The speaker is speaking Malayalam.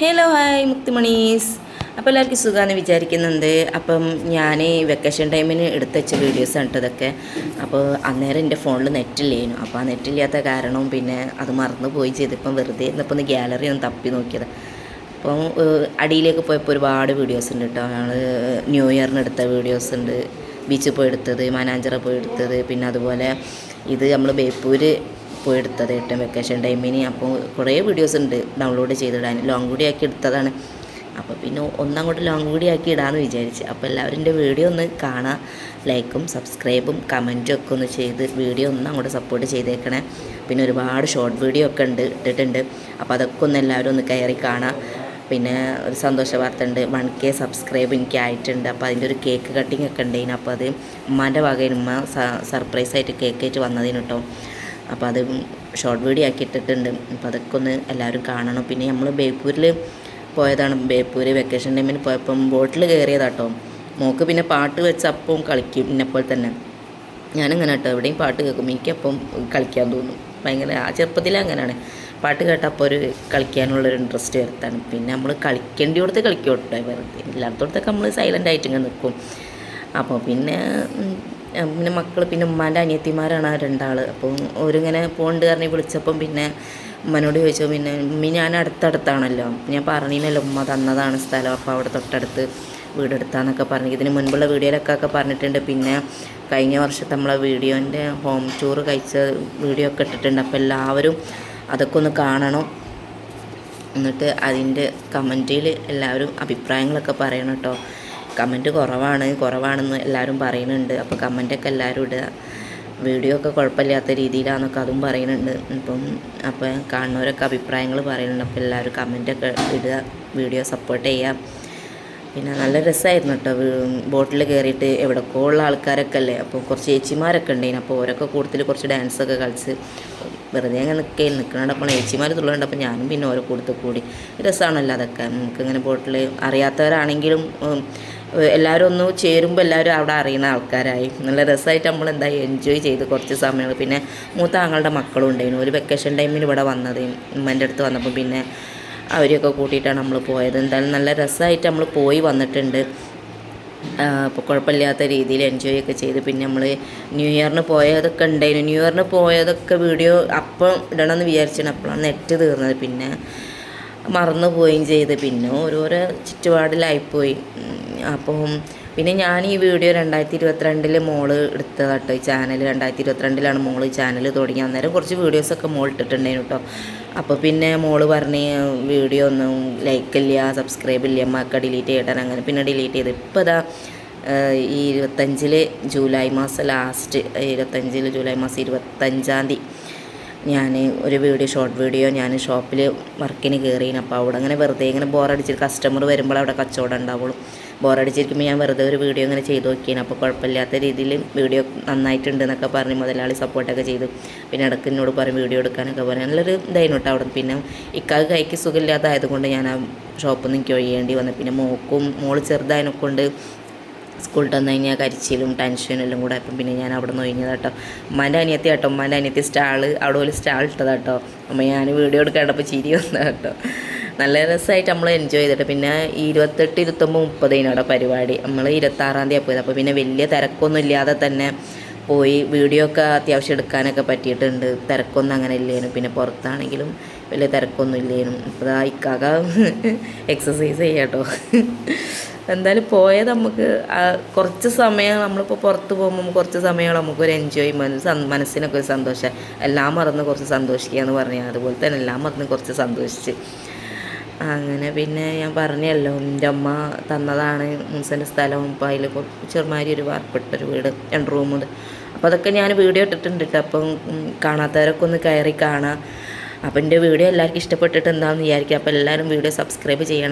Hello hi മുക്തിമണീസ്. അപ്പോൾ എല്ലാവർക്കും സുഖമാണെന്ന് വിചാരിക്കുന്നുണ്ട്. അപ്പം ഞാൻ വെക്കേഷൻ ടൈമിന് എടുത്ത് വെച്ച വീഡിയോസ് ഇതൊക്കെ. അപ്പോൾ അന്നേരം എന്റെ ഫോണിൽ നെറ്റില്ലേനു അപ്പോൾ ആ നെറ്റില്ലാത്ത കാരണവും പിന്നെ അത് മറന്നു പോയി ചെയ്തിപ്പം വെറുതെ ഇന്നിപ്പോൾ ഒന്ന് ഗ്യാലറി ഒന്ന് തപ്പി നോക്കിയത്. അപ്പം അടിയിലേക്ക് പോയപ്പോൾ ഒരുപാട് വീഡിയോസ് ഉണ്ട് കേട്ടോ ഞങ്ങൾ ന്യൂ ഇയറിന് എടുത്ത വീഡിയോസ് ഉണ്ട്. ബീച്ചിൽ പോയി എടുത്തത് മാനാഞ്ചിറ പോയി എടുത്തത്. പിന്നെ അതുപോലെ ഇത് നമ്മൾ ബേപ്പൂർ പോയി എടുത്തത് കേട്ടോ വെക്കേഷൻ ടൈമിന് അപ്പോൾ കുറേ വീഡിയോസ് ഉണ്ട് ഡൗൺലോഡ് ചെയ്തിടാൻ. ലോങ് കൂടി ആക്കി എടുത്തതാണ്. അപ്പോൾ പിന്നെ ഒന്നങ്ങോട്ട് ലോങ് കൂടി ആക്കി ഇടാമെന്ന് വിചാരിച്ച്. അപ്പോൾ എല്ലാവരും എന്റെ വീഡിയോ ഒന്ന് കാണാം. ലൈക്കും സബ്സ്ക്രൈബും കമന്റും ഒക്കെ ഒന്ന് ചെയ്ത് വീഡിയോ ഒന്ന് അങ്ങോട്ട് സപ്പോർട്ട് ചെയ്തേക്കണേ. പിന്നെ ഒരുപാട് ഷോർട്ട് വീഡിയോ ഒക്കെ ഉണ്ട് ഇട്ടിട്ടുണ്ട്. അപ്പോൾ അതൊക്കെ ഒന്ന് എല്ലാവരും ഒന്ന് കയറി കാണാം. പിന്നെ ഒരു സന്തോഷ വാർത്ത ഉണ്ട്. വൺ കെ സബ്സ്ക്രൈബ് എനിക്ക് ആയിട്ടുണ്ട്. അപ്പോൾ അതിന്റെ ഒരു കേക്ക് കട്ടിങ് ഒക്കെ ഉണ്ടായിന്. അപ്പോൾ അത് ഉമ്മാന്റെ വകയിൽ ഉമ്മ സർപ്രൈസായിട്ട് കേക്ക് ആയിട്ട് വന്നതിന് കേട്ടോ അപ്പോൾ അത് ഷോർട്ട് വീഡിയോ ആക്കി ഇട്ടിട്ടുണ്ട് അപ്പോൾ അതൊക്കെ ഒന്ന് എല്ലാവരും കാണണം. പിന്നെ നമ്മൾ ബേപ്പൂരിൽ പോയതാണ്. ബേപ്പൂർ വെക്കേഷൻ ടൈമിന് പോയപ്പം ബോട്ടിൽ കയറിയതാട്ടോ മോക്ക് പിന്നെ പാട്ട് വെച്ച് അപ്പം കളിക്കും എന്നെപ്പോലെ തന്നെ. ഞാനിങ്ങനെ കേട്ടോ. എവിടെയും പാട്ട് കേൾക്കും. എനിക്കപ്പം കളിക്കാൻ തോന്നും. ഭയങ്കര ആ ചെറുപ്പത്തിലേ അങ്ങനെയാണ്. പാട്ട് കേട്ടപ്പോൾ ഒരു കളിക്കാനുള്ളൊരു ഇൻട്രസ്റ്റ് വരുത്താണ്. പിന്നെ നമ്മൾ കളിക്കേണ്ടിയോടത്ത് കളിക്കോട്ടെ വെറുതെ ഇല്ലാത്തടത്തൊക്കെ നമ്മൾ സൈലന്റ് ആയിട്ട് ഇങ്ങനെ നിൽക്കും അപ്പോൾ പിന്നെ പിന്നെ മക്കൾ പിന്നെ ഉമ്മാന്റെ അനിയത്തിമാരാണ് ആ രണ്ടാൾ അപ്പോൾ ഓരിങ്ങനെ പോകണ്ട് കാരണം വിളിച്ചപ്പം പിന്നെ ഉമ്മനോട് ചോദിച്ചു പിന്നെ ഉമ്മി ഞാൻ അടുത്തടുത്താണല്ലോ. ഞാൻ പറഞ്ഞില്ലല്ലോ ഉമ്മ തന്നതാണ് സ്ഥലം. അപ്പോൾ അവിടെ തൊട്ടടുത്ത് വീടെടുത്താന്നൊക്കെ പറഞ്ഞു ഇതിന് മുൻപുള്ള വീഡിയോയിലൊക്കെ ഒക്കെ പറഞ്ഞിട്ടുണ്ട്. പിന്നെ കഴിഞ്ഞ വർഷത്തെ നമ്മളെ വീഡിയോന്റെ ഹോം ടൂർ കഴിച്ച വീഡിയോ ഒക്കെ ഇട്ടിട്ടുണ്ട്. അപ്പോൾ എല്ലാവരും അതൊക്കെ ഒന്ന് കാണണം. എന്നിട്ട് അതിന്റെ കമന്റിൽ എല്ലാവരും അഭിപ്രായങ്ങളൊക്കെ പറയണം കേട്ടോ. കമന്റ് കുറവാണ് കുറവാണെന്ന് എല്ലാവരും പറയുന്നുണ്ട്. അപ്പോൾ കമന്റൊക്കെ എല്ലാവരും ഇടുക. വീഡിയോ ഒക്കെ കുഴപ്പമില്ലാത്ത രീതിയിലാണെന്നൊക്കെ അതും പറയുന്നുണ്ട്. ഇപ്പം അപ്പോൾ കാണുന്നവരൊക്കെ അഭിപ്രായങ്ങൾ പറയുന്നുണ്ട്. അപ്പോൾ എല്ലാവരും കമന്റൊക്കെ ഇടുക വീഡിയോ സപ്പോർട്ട് ചെയ്യുക. പിന്നെ നല്ല രസമായിരുന്നു കേട്ടോ. ബോട്ടിൽ കയറിയിട്ട് എവിടെക്കോ ഉള്ള ആൾക്കാരൊക്കെ അല്ലേ? അപ്പോൾ കുറച്ച് ചേച്ചിമാരൊക്കെ ഉണ്ടായിന് അപ്പോൾ ഓരൊക്കെ കൂടുതൽ കുറച്ച് ഡാൻസൊക്കെ കളിച്ച് വെറുതെ അങ്ങനെ നിൽക്കുകയിൽ അപ്പോൾ ചേച്ചിമാർ തുള്ളുന്നുണ്ട് അപ്പോൾ ഞാനും പിന്നെ ഓരോ കൂടുതൽ കൂടി. രസമാണല്ലോ അതൊക്കെ. നമുക്കിങ്ങനെ ബോട്ടിൽ അറിയാത്തവരാണെങ്കിലും എല്ലാവരും ഒന്ന് ചേരുമ്പോൾ എല്ലാവരും അവിടെ അറിയുന്ന ആൾക്കാരായി. നല്ല രസമായിട്ട് നമ്മൾ എന്താ എൻജോയ് ചെയ്ത് കുറച്ച് സമയങ്ങൾ പിന്നെ മൂത്ത ആങ്ങളുടെ മക്കളും ഉണ്ടായിരുന്നു. ഒരു വെക്കേഷൻ ടൈമിൽ ഇവിടെ വന്നത് ഉമ്മന്റെ അടുത്ത് വന്നപ്പോൾ പിന്നെ അവരെയൊക്കെ കൂട്ടിയിട്ടാണ് നമ്മൾ പോയത്. എന്തായാലും നല്ല രസമായിട്ട് നമ്മൾ പോയി വന്നിട്ടുണ്ട്. അപ്പോൾ കുഴപ്പമില്ലാത്ത രീതിയിൽ എൻജോയ് ഒക്കെ ചെയ്ത്. പിന്നെ നമ്മൾ ന്യൂ ഇയറിന് പോയതൊക്കെ ഉണ്ടായിരുന്നു. ന്യൂ ഇയറിന് പോയതൊക്കെ വീഡിയോ അപ്പം ഇടണമെന്ന് വിചാരിച്ചാണ് അപ്പോഴാണ് നെറ്റ് തീർന്നത്. പിന്നെ മറന്നു പോവുകയും ചെയ്ത്. പിന്നെ ഓരോരോ ചുറ്റുപാടിലായിപ്പോയി. അപ്പം പിന്നെ ഞാൻ ഈ വീഡിയോ രണ്ടായിരത്തി ഇരുപത്തിരണ്ടിൽ മോൾ എടുത്തതാട്ടോ ഈ ചാനൽ രണ്ടായിരത്തി ഇരുപത്തിരണ്ടിലാണ് മോൾ ഈ ചാനൽ തുടങ്ങി. അന്നേരം കുറച്ച് വീഡിയോസൊക്കെ മോൾ ഇട്ടിട്ടുണ്ടായിരുന്നു കേട്ടോ അപ്പോൾ പിന്നെ മോൾ പറഞ്ഞ് വീഡിയോ ഒന്നും ലൈക്ക് ഇല്ല സബ്സ്ക്രൈബ് ഇല്ല അമ്മയ്ക്ക് ഡിലീറ്റ് ചെയ്യട്ടെ അങ്ങനെ പിന്നെ ഡിലീറ്റ് ചെയ്ത്. ഇപ്പോൾ ഇതാ ഈ ഇരുപത്തഞ്ചിൽ ജൂലൈ മാസം ലാസ്റ്റ് ഇരുപത്തഞ്ചിൽ ജൂലൈ മാസം ഇരുപത്തഞ്ചാം തീയതി ഞാൻ ഒരു വീഡിയോ ഷോർട്ട് വീഡിയോ ഞാൻ ഷോപ്പിൽ വർക്കിന് കയറിയിന് അപ്പോൾ അവിടെ അങ്ങനെ വെറുതെ ഇങ്ങനെ ബോറടിച്ചിട്ട് കസ്റ്റമർ വരുമ്പോൾ അവിടെ കച്ചവടം ഉണ്ടാവുള്ളൂ. ബോറടിച്ചിരിക്കുമ്പോൾ ഞാൻ വെറുതെ ഒരു വീഡിയോ ഇങ്ങനെ ചെയ്ത് നോക്കിയാണ് അപ്പോൾ കുഴപ്പമില്ലാത്ത രീതിയിൽ വീഡിയോ നന്നായിട്ടുണ്ട് എന്നൊക്കെ പറഞ്ഞ് മുതലാളി സപ്പോർട്ടൊക്കെ ചെയ്തു. പിന്നെ ഇടയ്ക്ക് എന്നോട് പറയും വീഡിയോ എടുക്കാനൊക്കെ പറയും നല്ലൊരു ഇതായിരുന്നു അവിടെ പിന്നെ ഇക്കാക്ക് കൈക്ക് സുഖമില്ലാത്തതായതുകൊണ്ട് ഞാൻ ആ ഷോപ്പിൽ നിന്ന് എനിക്ക് ഒഴിയേണ്ടി വന്നു. പിന്നെ മോക്കും മോൾ ചെറുതായതിനെ കൊണ്ട് സ്കൂളിൽ വന്നു കഴിഞ്ഞാൽ കരിച്ചിലും ടെൻഷനും എല്ലാം കൂടെ അപ്പം പിന്നെ ഞാൻ അവിടെ നിന്ന് ഒഴിഞ്ഞത് കേട്ടോ ഉമ്മാന്റെ അനിയത്തി കേട്ടോ ഉമ്മാന്റെ അനിയത്തി സ്റ്റാൾ അവിടെ ഒരു സ്റ്റാൾ ഇട്ടതാട്ടോ അമ്മ ഞാൻ വീഡിയോ എടുക്കേണ്ടപ്പോൾ ചിരി വന്നത് കേട്ടോ നല്ല രസമായിട്ട് നമ്മൾ എൻജോയ് ചെയ്തിട്ട്. പിന്നെ ഇരുപത്തെട്ട് ഇരുപത്തൊമ്പത് മുപ്പതിന് അവിടെ പരിപാടി. നമ്മൾ ഇരുപത്താറാം തീയതി പോയത്. അപ്പോൾ പിന്നെ വലിയ തിരക്കൊന്നും ഇല്ലാതെ തന്നെ പോയി വീഡിയോ ഒക്കെ അത്യാവശ്യം എടുക്കാനൊക്കെ പറ്റിയിട്ടുണ്ട്. തിരക്കൊന്നും അങ്ങനെ ഇല്ലേനും. പിന്നെ പുറത്താണെങ്കിലും വലിയ തിരക്കൊന്നും ഇല്ലേനും. അപ്പോൾ ആ ഇക്കാക എക്സസൈസ് ചെയ്യാട്ടോ. എന്തായാലും പോയത് നമുക്ക് കുറച്ച് സമയം നമ്മളിപ്പോൾ പുറത്ത് പോകുമ്പോൾ കുറച്ച് സമയം നമുക്കൊരു എൻജോയ്മെന്റ് മനസ്സിനൊക്കെ ഒരു സന്തോഷം. എല്ലാം മറന്ന് കുറച്ച് സന്തോഷിക്കുക എന്ന് പറഞ്ഞാൽ അതുപോലെ തന്നെ എല്ലാം മറന്ന് കുറച്ച് സന്തോഷിച്ച്. അങ്ങനെ പിന്നെ ഞാൻ പറഞ്ഞല്ലോ എന്റെ അമ്മ തന്നതാണ് മുൻസന്റെ സ്ഥലവും അപ്പോൾ അതിൽ ചെറുമാരി ഒരു വാർപ്പെട്ടൊരു വീട് രണ്ട് റൂമുണ്ട് അപ്പോൾ അതൊക്കെ ഞാൻ വീഡിയോ ഇട്ടിട്ടുണ്ട് കേട്ടോ. അപ്പം കാണാത്തവരൊക്കെ ഒന്ന് കയറി കാണാം. അപ്പം എന്റെ വീഡിയോ എല്ലാവർക്കും ഇഷ്ടപ്പെട്ടിട്ട് എന്താണെന്ന് വിചാരിക്കുക അപ്പോൾ എല്ലാവരും വീഡിയോ സബ്സ്ക്രൈബ് ചെയ്യണേ.